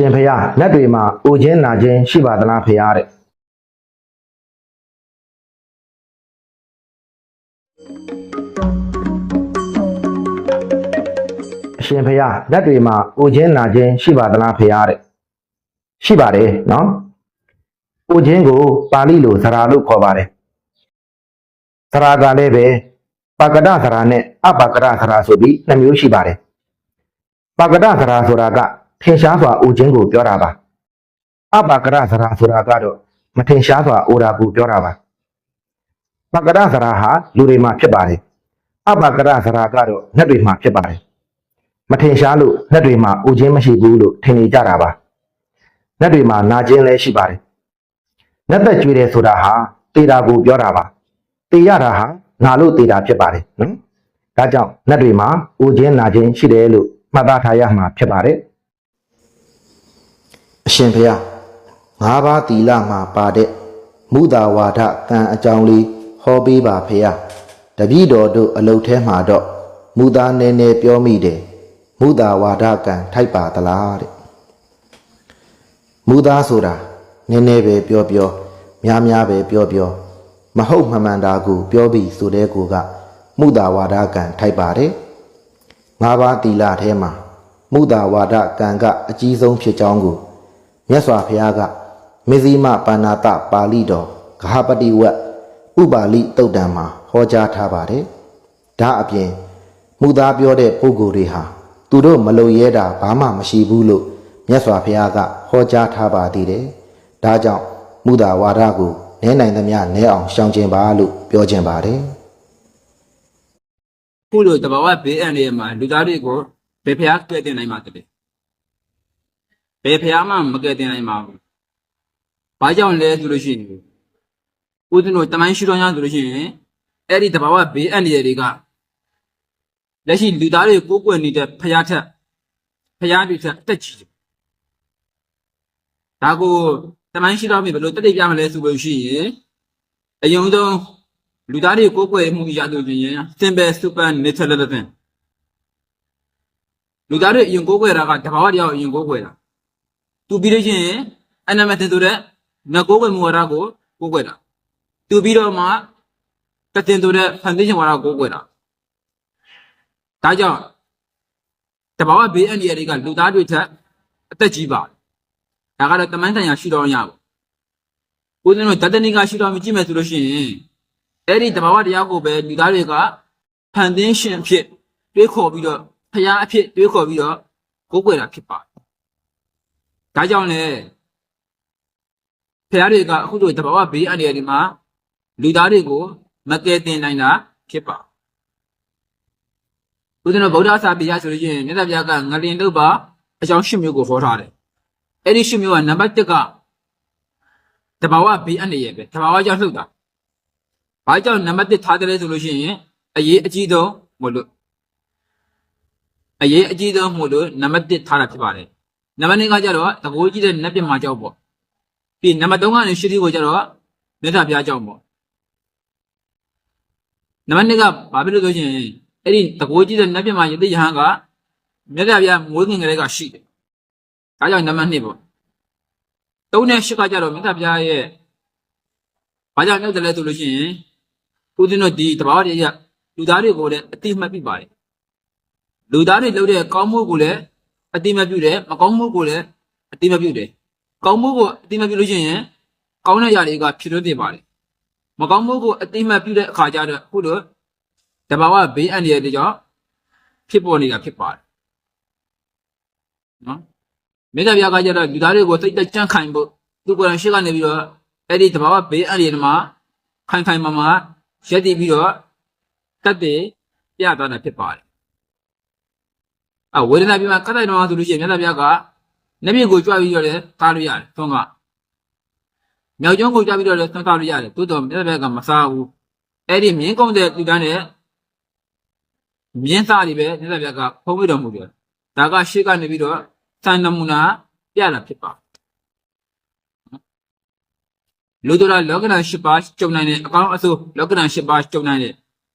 ရှင်ဖျားလက်တွေမှာအိုခြင်းနာခြင်းရှိပါသလားဖျားတဲ့အရှင်ဖျားလက်တွေမှာအိုခြင်းနာခြင်းရှိပါသလားဖျားတဲ့ရှိပါတယ်နော်အိုခြင်းကိုပါဠိလိုဇရာလို့ခေါ်ပါတယ်ဇရာကလည်းပဲပါကဒဇရာနဲ့အပါကဒဇရာဆိုပြီးနှစ်မျိုးရှိပါတယ်ပါကဒသရာဆိုတာက ထင်ရှားစွာအိုခြင်းကိုပြောတာပါအပါကဒသရာဆိုတာကတော့မထင်ရှားစွာအိုတာကိုပြောတာပါပါကဒသရာဟာလူတွေမှာဖြစ်ပါတယ်အပါကဒသရာကတော့ငှက်တွေမှာဖြစ်ပါတယ်မထင်ရှားလို့ငှက်တွေမှာအိုခြင်းမရှိဘူးလို့ထင်နေကြတာပါငှက်တွေမှာနာခြင်းလည်းရှိပါတယ်ငှက်သက်ကျွေးတယ်ဆိုတာဟာတေတာကိုပြောတာပါတေရတာဟာနာလို့တေတာဖြစ်ပါတယ်နော်ဒါကြောင့်နတ်တွေမှာအိုခြင်းနာခြင်းရှိတယ်လို့မှတ်သားထားရမှာဖြစ်ပါတယ် အရှင်ဘုရားငါးပါးသီလမှာပါတဲ့မုသာဝါဒကံအကြောင်းလေးဟောပေးပါဖေယတပည့်တော်တို့အလုတ်ထဲမှာတော့မုသာနည်းနည်းပြောမိတယ်မုသာဝါဒကံထိုက်ပါသလားတဲ့မုသာဆိုတာနည်းနည်းပဲပြောပြောများများပဲပြောပြောမဟုတ်မမှန်တာကိုပြောပြီးဆိုတဲ့ကိုကမုဒ္ဒဝါဒကံထိုက်ပါတယ်။ငါးပါးတီလာထဲမှာမုဒ္ဒဝါဒကံကအကြီးဆုံးဖြစ်ကြောင်းကို မြတ်စွာဘုရားကမေဇိမပါဏာတပါဠိတော်ဂဟပတိဝတ်ဥပါလိတုတ်တံမှာဟောကြားထားပါတယ်။ဒါအပြင်မုသားပြောတဲ့ပုဂ္ဂိုလ်တွေဟာသူတို့မလုံရဲတာဘာမှမရှိဘူးလို့မြတ်စွာဘုရားကဟောကြားထားပါသေးတယ်။ဒါကြောင့်မုဒ္ဒဝါဒကိုနဲနိုင်သမျှနဲအောင်ရှောင်ကျင်ပါလို့ပြောခြင်းပါတယ်။ခုလိုတဘာဝဘေးအန္တရာယ်မှာလူသားတွေကိုဘယ်ဖျားကဲ့တင်နိုင်မှာတလဲ ဘယ်ဖျားမှမကဲ့တင်နိုင်ပါဘူးဘာကြောင့်လဲဆိုလို့ရှိရင်ဦးဇင်းတို့တမိုင်းရှိတော်များဆိုလို့ရှိရင်အဲ့ဒီတဘာဝဘေးအန္တရာယ်တွေကလက်ရှိလူသားတွေကိုကိုယ်ကွယ်နေတဲ့ဖျားထက်ဖျားတွေထက်အတက်ကြီးတယ်ဒါကိုတမိုင်းရှိတော်မြေဘယ်လိုတက်တိပြမလဲဆိုလို့ရှိရင်အယုံဆုံးလူသားတွေကိုကိုယ်ကွယ်မှုရလို့ဆိုရင် simple super natural living လူသားတွေအရင်ကိုယ်ကွယ်တာကတဘာဝတရားကိုအရင်ကိုယ်ကွယ်တာ သူပြီးလို့ရှိရင်အနမတဆိုတဲ့ငကိုယ်ကွယ်မှုဝါဒကိုကိုယ်ကွယ်တာသူပြီးတော့မှတတင်ဆိုတဲ့ foundation ဝါဒကိုကိုယ်ကွယ်တာဒါကြောင့်တဘာဝဘေးအန္တရာယ်တွေကလူသားတွေထက်အသက်ကြီးပါတယ်ဒါကတော့တမန်တန်ရာရှိတော်ရပါဘူးဦးဇင်းတို့တတနိကရှိတော်မြကြည့်မယ်ဆိုလို့ရှိရင်အဲ့ဒီတဘာဝတရားကိုပဲလူသားတွေကဖန်သင်းရှင်အဖြစ်တွေးခေါ်ပြီးတော့ဖျားအဖြစ်တွေးခေါ်ပြီးတော့ကိုးကွယ်တာဖြစ်ပါတယ်။ ဒါကြောင့်လေဖျားတွေကအခုတို့တဘာဝဘေးအန္တရာယ်ဒီမှာလူသားတွေကိုမကယ်တင်နိုင်တာဖြစ်ပါဦးဇင်းတို့ဗုဒ္ဓစာပေရဆိုလို့ရှိရင်မြတ်စွာဘုရားကငလင်တုပ်ပါအကြောင်းရှစ်မျိုးကိုဟောထားတယ်။အဲ့ဒီရှစ်မျိုးကနံပါတ်1ကတဘာဝဘေးအန္တရာယ်ပဲတဘာဝကြောင့်လှုပ်တာ။ဘာကြောင့်နံပါတ်1ထားတယ်လဲဆိုလို့ရှိရင်အရေးအကြီးဆုံးမို့လို့အရေးအကြီးဆုံးမို့လို့နံပါတ်1ထားတာဖြစ်ပါတယ်။ နံပါတ်2ကကြတော့တကိုးကြီးတဲ့နတ်ပြမကြောက်ပေါ့။ပြီးနံပါတ်3ကနေရှိသေးကိုကြတော့မြတ်စွာဘုရားကြောက်ပေါ့။နံပါတ်2ကဘာဖြစ်လို့ဆိုရှင်အဲ့ဒီတကိုးကြီးတဲ့နတ်ပြမယတိယဟန်ကမြတ်စွာဘုရားမွေးခင်ကလေးကရှိတယ်။ဒါကြောင့်နံပါတ်2ပေါ့။3နဲ့8ကကြတော့မြတ်စွာဘုရားရဲ့ဘာကြောင့်မြောက်တယ်လဲဆိုလို့ရှိရင်ဦးဇင်းတို့ဒီတဘာဝတရားလူသားတွေကိုလည်းအတိမတ်ပြပါတယ်လူသားတွေလုပ်တဲ့ကောင်းမှုကိုလည်း အတိမတ်ပြုတယ်မကောင်းမှုကိုလည်းအတိမတ်ပြုတယ်ကောင်းမှုကိုအတိမတ်ပြုလို့ရှိရင်ကောင်းတဲ့ຢာတွေကဖြစ်လို့နေပါတယ်မကောင်းမှုကိုအတိမတ်ပြုတဲ့အခါကျတော့အခုလိုတဘာဝဘေးအန္တရာယ်တွေကြောင့်ဖြစ်ပေါ်နေတာဖြစ်ပါတယ်နော်မေတ္တာပြားကကြတော့လူသားတွေကိုစိတ်တကြံ့ခိုင်ဖို့သူကိုယ်တိုင်ရှိကနေပြီးတော့အဲ့ဒီတဘာဝဘေးအန္တရာယ်တွေမှာခိုင်ခိုင်မာမာရက်တည်ပြီးတော့တတ်တယ်ပြသွားတာဖြစ်ပါတယ် အဝေဒနာပြမှာကတ်တိုင်းတော်ဆိုလို့ရှိရင်မြတ်စွာဘုရားကနပြည့်ကိုကြွပြီးတော့လည်းသားလို့ရတယ်သွန်ကမြောက်ကျောင်းကိုကြွပြီးတော့လည်းသွန်သားလို့ရတယ်တိုးတော်မြတ်စွာဘုရားကမစားဘူးအဲ့ဒီမြင်းကုန်းတဲ့လူတန်းနဲ့မြင်းစားတွေပဲမြတ်စွာဘုရားကဖုံးပြတော်မူတယ်ဒါကရှေ့ကနေပြီးတော့သံနမူနာပြတာဖြစ်ပါတယ်လူတို့လာလောကနာ၈ပါးကြုံနိုင်တဲ့အကောင်းအဆိုးလောကနာ၈ပါးကြုံနိုင်တဲ့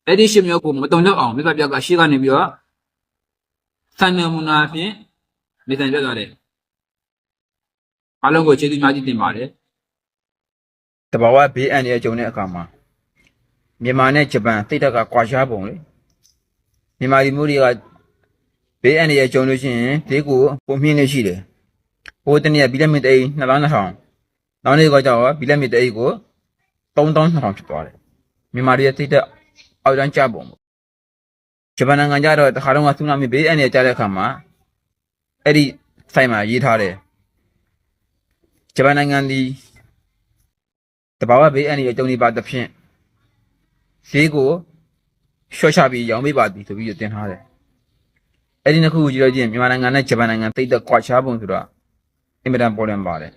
အဲ့ဒီရှစ်မျိုးကိုမတုံ့လောက်အောင်မြတ်စွာဘုရားကရှေ့ကနေပြီးတော့ သံနမူနာဖြင့်မိတ္တန်ပြသွားတယ်အားလုံးကိုကျေးဇူးများကြီးတင်ပါတယ်တဘာဝဘေးအန္တရာယ်ကြုံတဲ့အခါမှာမြန်မာနဲ့ဂျပန်တိတ်တက်ကကွာခြားပုံလေမြန်မာဒီမျိုးတွေကဘေးအန္တရာယ်ကြုံလို့ရှိရင်ဈေးကိုပုံမြင့်နေရှိတယ်ဟိုတနေ့ကဘီလက်မီတိတ်2000 2000နောက်နေ့ကကြောက်ဘီလက်မီတိတ်ကို3200ဖြစ်သွားတယ်မြန်မာတွေတိတ်တက်အောက်တန်းကျပုံပေါ့ ဂျပန်နိုင်ငံကြတော့တခါတော့ကဆူနာမီဘေးအန္တရာယ်ကြတဲ့အခါမှာအဲ့ဒီဆိုင်မှာရေးထားတယ်ဂျပန်နိုင်ငံဒီတဘာဝဘေးအန္တရာယ်ကြုံနေပါသဖြင့်ဈေးကိုရှော့ချပြီးရောင်းပေးပါသည်ဆိုပြီးတော့တင်ထားတယ်။အဲ့ဒီနှစ်ခုကိုကြည့်လို့ချင်းမြန်မာနိုင်ငံနဲ့ဂျပန်နိုင်ငံတိတ်သက်ကွာခြားပုံဆိုတော့အင်မတန်ပေါ်လွင်ပါတယ်